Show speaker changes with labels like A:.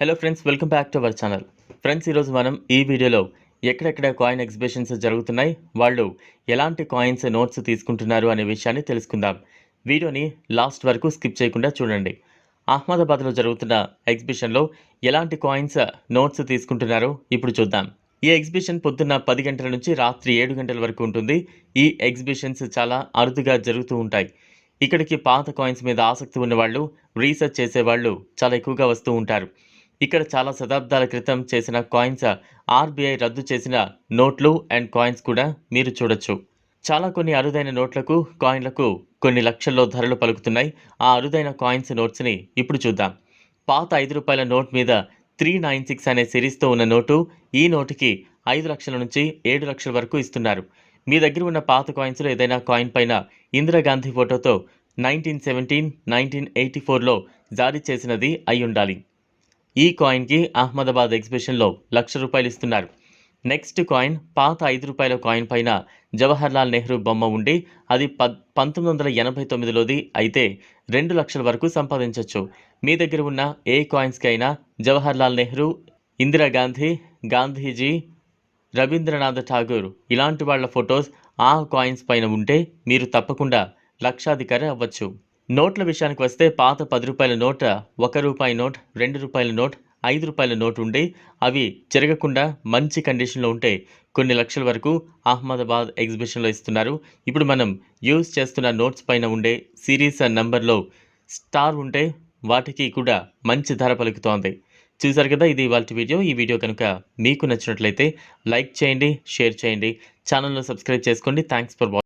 A: Hello friends welcome back to our channel friends ఈరోజు మనం ఈ వీడియోలో ఎక్కడెక్కడ కాయిన్ ఎగ్జిబిషన్స్ జరుగుతున్నాయి వాళ్ళు ఎలాంటి కాయిన్స్ నోట్స్ తీసుకుంటున్నారు అనే విషయాన్ని తెలుసుకుందాం. వీడియోని లాస్ట్ వరకు స్కిప్ చేయకుండా చూడండి. అహ్మదాబాద్లో జరుగుతున్న ఎగ్జిబిషన్లో ఎలాంటి కాయిన్స్ నోట్స్ తీసుకుంటున్నారో ఇప్పుడు చూద్దాం. ఈ ఎగ్జిబిషన్ పొద్దున్న పది గంటల నుంచి రాత్రి ఏడు గంటల వరకు ఉంటుంది. ఈ ఎగ్జిబిషన్స్ చాలా అరుదుగా జరుగుతూ ఉంటాయి. ఇక్కడికి పాత కాయిన్స్ మీద ఆసక్తి ఉన్నవాళ్ళు రీసెర్చ్ చేసేవాళ్ళు చాలా ఎక్కువగా వస్తూ ఉంటారు. ఇక్కడ చాలా శతాబ్దాల క్రితం చేసిన కాయిన్స్ ఆర్బీఐ రద్దు చేసిన నోట్లు అండ్ కాయిన్స్ కూడా మీరు చూడొచ్చు. చాలా కొన్ని అరుదైన నోట్లకు కాయిన్లకు కొన్ని లక్షల్లో ధరలు పలుకుతున్నాయి. ఆ అరుదైన కాయిన్స్ నోట్స్ని ఇప్పుడు చూద్దాం. పాత ఐదు రూపాయల నోట్ మీద త్రీ నైన్ సిక్స్ అనే సిరీస్తో ఉన్న నోటు ఈ నోటుకి ఐదు లక్షల నుంచి ఏడు లక్షల వరకు ఇస్తున్నారు. మీ దగ్గర ఉన్న పాత కాయిన్స్లో ఏదైనా కాయిన్ పైన ఇందిరాగాంధీ ఫోటోతో నైన్టీన్ సెవెంటీన్ నైన్టీన్ ఎయిటీ ఫోర్లో జారీ చేసినది అయి ఉండాలి. ఈ కాయిన్కి అహ్మదాబాద్ ఎగ్జిబిషన్లో లక్ష రూపాయలు ఇస్తున్నారు. నెక్స్ట్ కాయిన్ పాత ఐదు రూపాయల కాయిన్ పైన జవహర్లాల్ నెహ్రూ బొమ్మ ఉండి అది పద్ పంతొమ్మిది వందల ఎనభై తొమ్మిదిలోది అయితే రెండు లక్షల వరకు సంపాదించవచ్చు మీ దగ్గర ఉన్న ఏ కాయిన్స్కి అయినా జవహర్లాల్ నెహ్రూ ఇందిరాగాంధీ గాంధీజీ రవీంద్రనాథ్ ఠాగూర్ ఇలాంటి వాళ్ళ ఫొటోస్ ఆ కాయిన్స్ పైన ఉంటే మీరు తప్పకుండా లక్షాధికారి అవ్వచ్చు. నోట్ల విషయానికి వస్తే పాత పది రూపాయల నోట్ ఒక రూపాయి నోట్ రెండు రూపాయల నోట్ ఐదు రూపాయల నోట్ ఉండి అవి చెరగకుండా మంచి కండిషన్లో ఉంటే కొన్ని లక్షల వరకు అహ్మదాబాద్ ఎగ్జిబిషన్లో ఇస్తున్నారు. ఇప్పుడు మనం యూజ్ చేస్తున్న నోట్స్ పైన ఉండే సిరీస్ నంబర్లో స్టార్ ఉంటే వాటికి కూడా మంచి ధర పలుకుతోంది. చూసారు కదా ఇది ఇవాళ వీడియో. ఈ వీడియో కనుక మీకు నచ్చినట్లయితే లైక్ చేయండి షేర్ చేయండి. ఛానల్ను సబ్స్క్రైబ్ చేసుకోండి. Thanks for watching